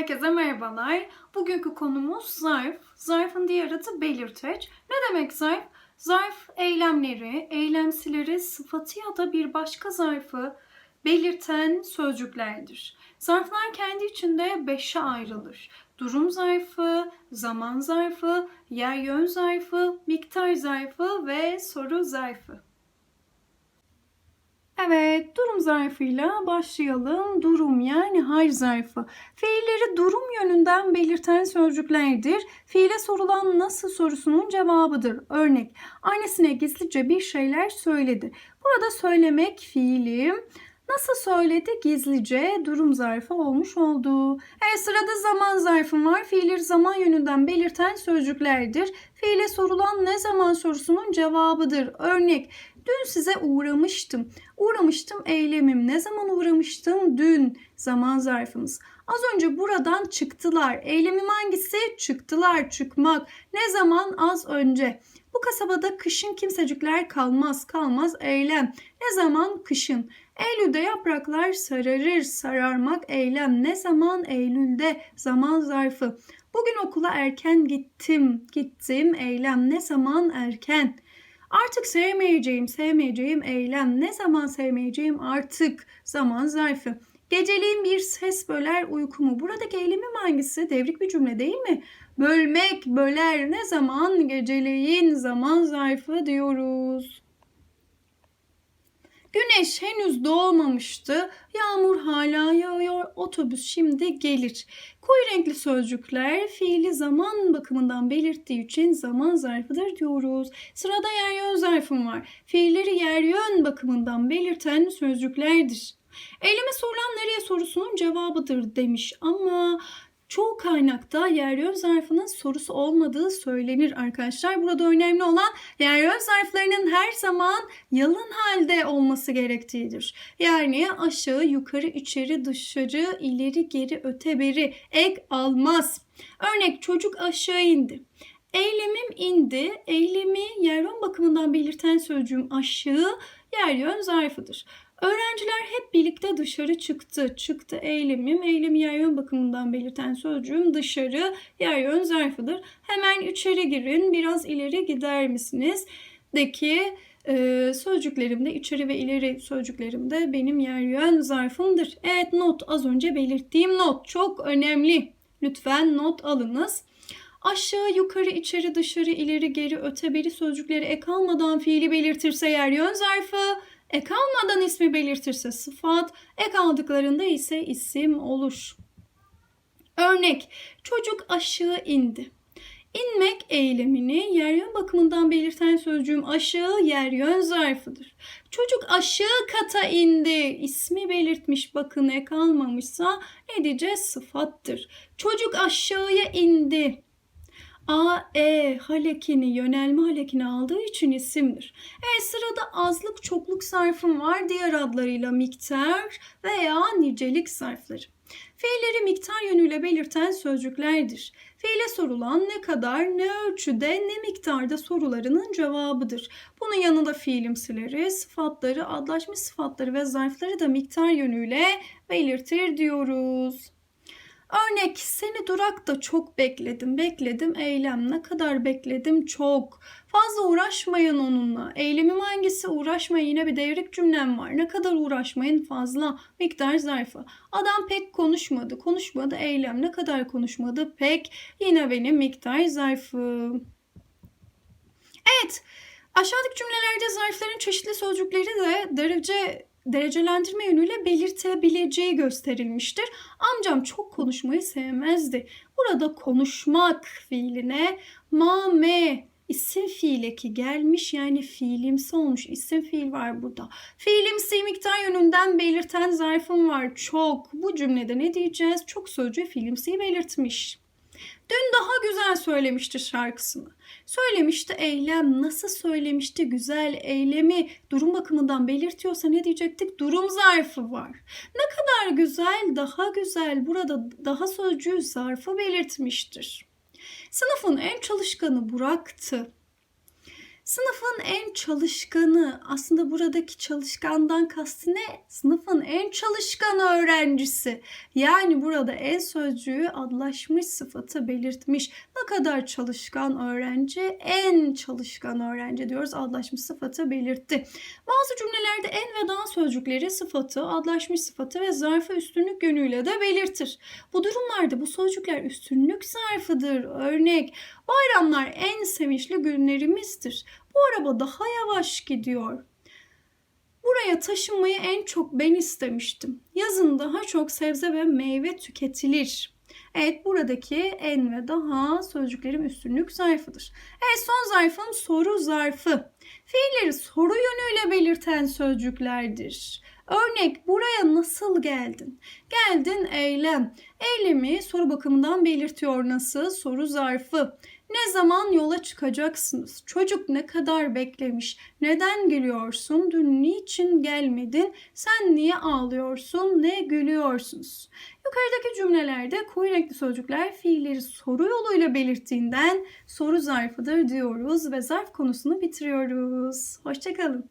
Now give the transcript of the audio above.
Herkese merhabalar. Bugünkü konumuz zarf. Zarfın diğer adı belirteç. Ne demek zarf? Zarf eylemleri, eylemsileri, sıfatı ya da bir başka zarfı belirten sözcüklerdir. Zarflar kendi içinde beşe ayrılır. Durum zarfı, zaman zarfı, yer yön zarfı, miktar zarfı ve soru zarfı. Evet, durum zarfıyla başlayalım. Durum yani hal zarfı. Fiilleri durum yönünden belirten sözcüklerdir. Fiile sorulan nasıl sorusunun cevabıdır. Örnek, annesine gizlice bir şeyler söyledi. Burada söylemek fiili, nasıl söyledi gizlice durum zarfı olmuş oldu. Evet, sırada zaman zarfım var. Fiilleri zaman yönünden belirten sözcüklerdir. Fiile sorulan ne zaman sorusunun cevabıdır. Örnek, dün size uğramıştım. Uğramıştım eylemim. Ne zaman uğramıştım? Dün zaman zarfımız. Az önce buradan çıktılar. Eylemim hangisi? Çıktılar, çıkmak. Ne zaman? Az önce. Bu kasabada kışın kimsecikler kalmaz, kalmaz eylem. Ne zaman? Kışın. Eylül'de yapraklar sararır, sararmak eylem. Ne zaman? Eylül'de zaman zarfı. Bugün okula erken gittim, gittim eylem. Ne zaman? Erken. Artık sevmeyeceğim, sevmeyeceğim eylem. Ne zaman sevmeyeceğim artık zaman zarfı. Geceliğin bir ses böler uykumu. Buradaki eylemim hangisi? Devrik bir cümle değil mi? Bölmek, böler. Ne zaman? Geceleyin zaman zarfı diyoruz. Güneş henüz doğmamıştı. Yağmur hala yağıyor. Otobüs şimdi gelir. Koyu renkli sözcükler fiili zaman bakımından belirttiği için zaman zarfıdır diyoruz. Sırada yer yön zarfım var. Fiilleri yer yön bakımından belirten sözcüklerdir. Eyleme sorulan nereye sorusunun cevabıdır demiş ama çoğu kaynakta yer yön zarfının sorusu olmadığı söylenir arkadaşlar. Burada önemli olan yer yön zarflarının her zaman yalın halde olması gerektiğidir. Yani aşağı, yukarı, içeri, dışarı, ileri, geri, öte, beri ek almaz. Örnek çocuk aşağı indi. Eylemim indi. Eylemi yer yön bakımından belirten sözcüğüm aşağı yer yön zarfıdır. Öğrenciler hep birlikte dışarı çıktı. Çıktı eylemim. Eylemi yer yön bakımından belirten sözcüğüm dışarı yer yön zarfıdır. Hemen içeri girin. Biraz ileri gider misiniz? Deki e, sözcüklerimde içeri ve ileri sözcüklerimde benim yer yön zarfımdır. Evet not az önce belirttiğim not çok önemli. Lütfen not alınız. Aşağı, yukarı, içeri, dışarı, ileri, geri, öte, beri sözcükleri ek almadan fiili belirtirse yer yön zarfı, ek almadan ismi belirtirse sıfat, ek aldıklarında ise isim olur. Örnek, çocuk aşağı indi. İnmek eylemini yer yön bakımından belirten sözcüğüm aşağı yer yön zarfıdır. Çocuk aşağı kata indi. İsmi belirtmiş bakın ek almamışsa ne diyeceğiz? Sıfattır. Çocuk aşağıya indi. A, E halekini, yönelme halekini aldığı için isimdir. Evet sırada azlık çokluk zarfım var. Diğer adlarıyla miktar veya nicelik zarfları. Fiilleri miktar yönüyle belirten sözcüklerdir. Fiile sorulan ne kadar, ne ölçüde, ne miktarda sorularının cevabıdır. Bunun yanında fiilimsileri, sıfatları, adlaşmış sıfatları ve zarfları da miktar yönüyle belirtir diyoruz. Örnek seni durakta çok bekledim. Bekledim eylem. Ne kadar bekledim? Çok. Fazla uğraşmayın onunla. Eylemim hangisi? Uğraşmayın. Yine bir devrik cümlem var. Ne kadar uğraşmayın? Fazla. Miktar zarfı. Adam pek konuşmadı. Konuşmadı eylem. Ne kadar konuşmadı? Pek. Yine benim miktar zarfı. Evet. Aşağıdaki cümlelerde zarfların çeşitli sözcükleri de derece derecelendirme yönüyle belirtebileceği gösterilmiştir. Amcam çok konuşmayı sevmezdi. Burada konuşmak fiiline mame isim fiil eki gelmiş yani fiilimsi olmuş isim fiil var burada. Fiilimsi miktar yönünden belirten zarfım var çok. Bu cümlede ne diyeceğiz? Çok sözcüğü fiilimsiyi belirtmiş. Dün daha güzel söylemişti şarkısını. Söylemişti eylem, nasıl söylemişti güzel eylemi durum bakımından belirtiyorsa ne diyecektik? Durum zarfı var. Ne kadar güzel, daha güzel. Burada daha sözcüğü zarfı belirtmiştir. Sınıfın en çalışkanı Burak'tı. Sınıfın en çalışkanı. Aslında buradaki çalışkandan kastı ne? Sınıfın en çalışkan öğrencisi. Yani burada en sözcüğü adlaşmış sıfatı belirtmiş. Ne kadar çalışkan öğrenci? En çalışkan öğrenci diyoruz. Adlaşmış sıfatı belirtti. Bazı cümlelerde en ve daha sözcükleri sıfatı, adlaşmış sıfatı ve zarfı üstünlük yönüyle de belirtir. Bu durumlarda bu sözcükler üstünlük zarfıdır. Örnek, bayramlar en sevinçli günlerimizdir. Bu araba daha yavaş gidiyor. Buraya taşınmayı en çok ben istemiştim. Yazın daha çok sebze ve meyve tüketilir. Evet buradaki en ve daha sözcüklerim üstünlük zarfıdır. Evet son zarfım soru zarfı. Fiilleri soru yönüyle belirten sözcüklerdir. Örnek buraya nasıl geldin? Geldin eylem. Eylemi soru bakımından belirtiyor nasıl? Soru zarfı. Ne zaman yola çıkacaksınız? Çocuk ne kadar beklemiş? Neden gülüyorsun? Dün niçin gelmedin? Sen niye ağlıyorsun? Ne gülüyorsunuz? Yukarıdaki cümlelerde koyu renkli sözcükler fiilleri soru yoluyla belirttiğinden soru zarfıdır diyoruz ve zarf konusunu bitiriyoruz. Hoşçakalın.